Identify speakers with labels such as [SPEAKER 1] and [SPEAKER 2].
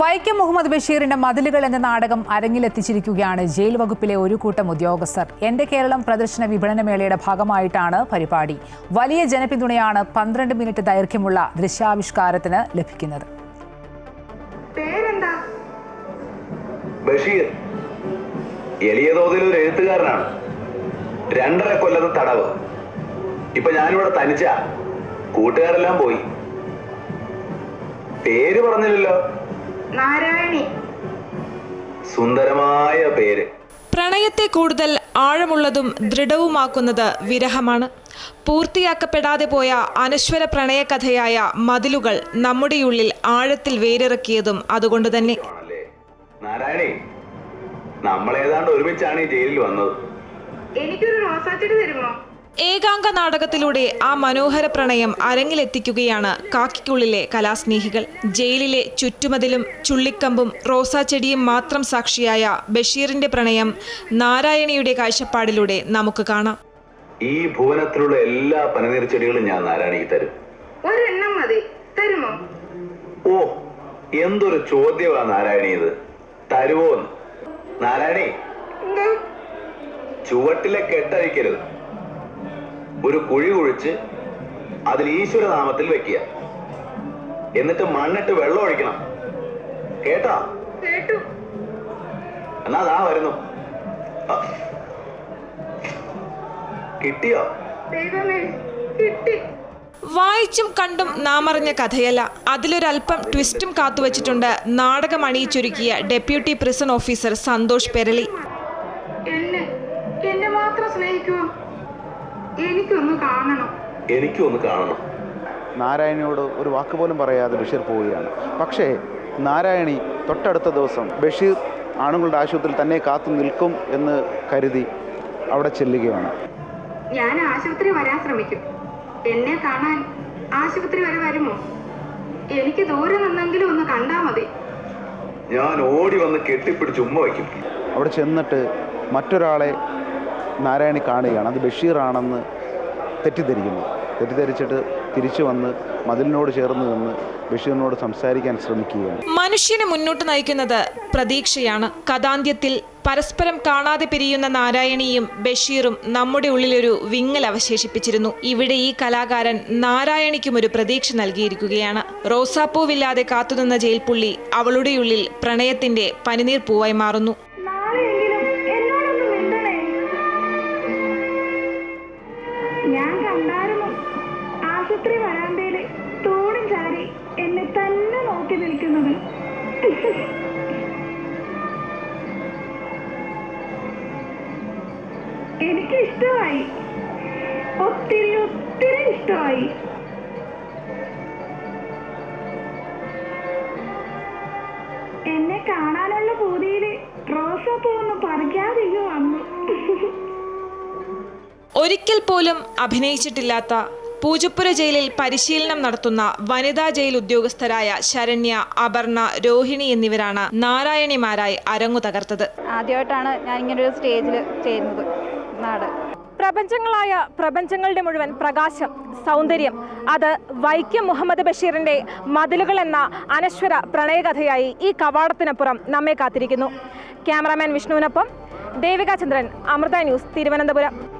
[SPEAKER 1] വൈക്കം മുഹമ്മദ് ബഷീറിന്റെ മതിലുകൾ എന്ന നാടകം അരങ്ങിലെത്തിച്ചിരിക്കുകയാണ്. ജയിൽ വകുപ്പിലെ ഒരു കൂട്ടം ഉദ്യോഗസ്ഥർ. എന്റെ കേരളം പ്രദർശന വിപണനമേളയുടെ ഭാഗമായിട്ടാണ് പരിപാടി. വലിയ ജനപിന്തുണയാണ് പന്ത്രണ്ട് മിനിറ്റ് ദൈർഘ്യമുള്ള ദൃശ്യാവിഷ്കാരത്തിന് ലഭിക്കുന്നത്.
[SPEAKER 2] പേരെന്താ?
[SPEAKER 3] ബഷീർ. എളിയ തോതിൽ ഒരു എഴുത്തുകാരനാണ്. രണ്ടര കൊല്ലത്തെ തടവ്. ഇപ്പൊ ഞാനിവിടെ തനിച്ച. കൂട്ടുകാരെല്ലാം പോയി. പേര് പറഞ്ഞില്ലല്ലോ.
[SPEAKER 2] നാരായണി.
[SPEAKER 3] സുന്ദരമായ പേര്.
[SPEAKER 4] പ്രണയത്തെ കൂടുതൽ ആഴമുള്ളതും ദൃഢവുമാക്കുന്നത് വിരഹമാണ്. പൂർത്തിയാക്കപ്പെടാതെ പോയ അനശ്വര പ്രണയകഥയായ മതിലുകൾ നമ്മുടെ ഉള്ളിൽ ആഴത്തിൽ വേരിറക്കിയതും അതുകൊണ്ട് തന്നെ.
[SPEAKER 3] നമ്മൾ നാരായണി നമ്മളേതാണ്ട് ഒരുമിച്ചാണ് ഈ ജയിലിൽ വന്നത്.
[SPEAKER 2] എനിക്കൊരു റോസാച്ചെടി തരുമോ?
[SPEAKER 4] ഏകാംഗ നാടകത്തിലൂടെ ആ മനോഹര പ്രണയം അരങ്ങിലെത്തിക്കുകയാണ് കാക്കിക്കുള്ളിലെ കലാസ്നേഹികൾ. ജയിലിലെ ചുറ്റുമതിലും ചുള്ളിക്കമ്പും റോസാച്ചെടിയും മാത്രം സാക്ഷിയായ ബഷീറിന്റെ പ്രണയം നാരായണിയുടെ കാഴ്ചപ്പാടിലൂടെ നമുക്ക് കാണാം.
[SPEAKER 3] ഈ ഭുവനത്തിലുള്ള എല്ലാ പനനീർ ചെടികളും ഞാൻ നാരായണിക്ക് തരും.
[SPEAKER 2] ഒരെണ്ണം മതി. തരുമോ?
[SPEAKER 3] ഓ എന്തൊരു ചോദ്യമാ നാരായണി ഇത് തരുവോ നാരായണി ചുവട്ടിലെ കെട്ടഴിക്കരുത്. ഒരു കുഴി കുഴിച്ച് അതിൽ ഈശ്വരനാമത്തിൽ വെക്കുക. എന്നിട്ട് മണ്ണിട്ട് വെള്ളം ഒഴിക്കണം. കേട്ടാ?
[SPEAKER 2] കേട്ടു.
[SPEAKER 3] എന്നാ ദാ വരുന്നു. കിട്ടിയോ?
[SPEAKER 2] കിട്ടി.
[SPEAKER 4] വായിച്ചും കണ്ടും നാമറിഞ്ഞ അറിഞ്ഞ കഥയല്ല. അതിലൊരല്പം ട്വിസ്റ്റും കാത്തുവച്ചിട്ടുണ്ട് നാടകം അണിയിച്ചൊരുക്കിയ deputy prison officer Santhosh Perali
[SPEAKER 2] എന്നെ എന്നെ മാത്രം സ്നേഹിക്കുമോ എനിക്കൊന്ന് കാണണം.
[SPEAKER 3] എനിക്കൊന്ന് ഒന്ന് കാണണം.
[SPEAKER 5] നാരായണിയോട് ഒരു വാക്ക് പോലും പറയാതെ ബഷീർ പോവുകയാണ്. പക്ഷേ നാരായണി തൊട്ടടുത്ത ദിവസം ബഷീർ ആണുങ്ങളുടെ ആശുപത്രിയിൽ തന്നെ കാത്തു നിൽക്കും എന്ന് കരുതി അവിടെ ചെല്ലുകയാണ്.
[SPEAKER 2] ഞാൻ ആശുപത്രി വരാൻ ശ്രമിക്കും. എന്നെ കാണാൻ ആശുപത്രി വരെ വരുമോ? എനിക്ക് ദൂരെ നിന്നെങ്കിലും ഒന്ന് കണ്ടാ മതി.
[SPEAKER 3] ഞാൻ ഓടി വന്ന് കെട്ടിപ്പിടിച്ച് ഉമ്മ വയ്ക്കും.
[SPEAKER 5] അവിടെ ചെന്നിട്ട് മറ്റൊരാളെ നാരായണി കാണുകയാണ്. അത് ബഷീറാണെന്ന് തെറ്റിദ്ധരിക്കുന്നു. തെറ്റിദ്ധരിച്ചിട്ട് തിരിച്ചു വന്ന് മതിലിനോട് ചേർന്ന് നിന്ന് ബഷീറിനോട് സംസാരിക്കാൻ ശ്രമിക്കുകയാണ്.
[SPEAKER 4] മനുഷ്യനെ മുന്നോട്ട് നയിക്കുന്നത് പ്രതീക്ഷയാണ്. കഥാന്ത്യത്തിൽ പരസ്പരം കാണാതെ പിരിയുന്ന നാരായണിയും ബഷീറും നമ്മുടെ ഉള്ളിലൊരു വിങ്ങൽ അവശേഷിപ്പിച്ചിരുന്നു. ഇവിടെ ഈ കലാകാരൻ നാരായണിക്കും ഒരു പ്രതീക്ഷ നൽകിയിരിക്കുകയാണ്. റോസാപ്പൂവില്ലാതെ കാത്തുനിന്ന ജയിൽപ്പുള്ളി അവളുടെ ഉള്ളിൽ പ്രണയത്തിന്റെ പനിനീർ പൂവായി മാറുന്നു.
[SPEAKER 2] ഞാൻ കണ്ടായിരുന്നു ആശുപത്രി വരാന്തയിൽ തോണി ചാരി എന്നെ തന്നെ നോക്കി നിൽക്കുന്നത്. എനിക്ക് ഇഷ്ടമായി ഒത്തിരി ഒത്തിരി ഇഷ്ടമായി. എന്നെ കാണാനുള്ള പൂതിയിൽ റോസാപ്പൂ ഒന്ന് പറിക്കാതിരിക്കും വന്നു.
[SPEAKER 4] ഒരിക്കൽ പോലും അഭിനയിച്ചിട്ടില്ലാത്ത പൂജപ്പുര ജയിലിൽ പരിശീലനം നടത്തുന്ന വനിതാ ജയിൽ ഉദ്യോഗസ്ഥരായ ശരണ്യ അപർണ രോഹിണി എന്നിവരാണ് നാരായണിമാരായി അരങ്ങു തകർത്തത്.
[SPEAKER 6] ആദ്യമായിട്ടാണ് ഞാൻ ഇങ്ങനെ ഒരു സ്റ്റേജിൽ ചേരുന്നത് നാട്.
[SPEAKER 7] പ്രപഞ്ചങ്ങളായ പ്രപഞ്ചങ്ങളുടെ മുഴുവൻ പ്രകാശം സൗന്ദര്യം അത് വൈക്കം മുഹമ്മദ് ബഷീറിന്റെ മതിലുകൾ എന്ന അനശ്വര പ്രണയകഥയായി ഈ കവാടത്തിനപ്പുറം നമ്മെ കാത്തിരിക്കുന്നു. ക്യാമറാമാൻ വിഷ്ണുവിനൊപ്പം ദേവിക ചന്ദ്രൻ അമൃത ന്യൂസ് തിരുവനന്തപുരം.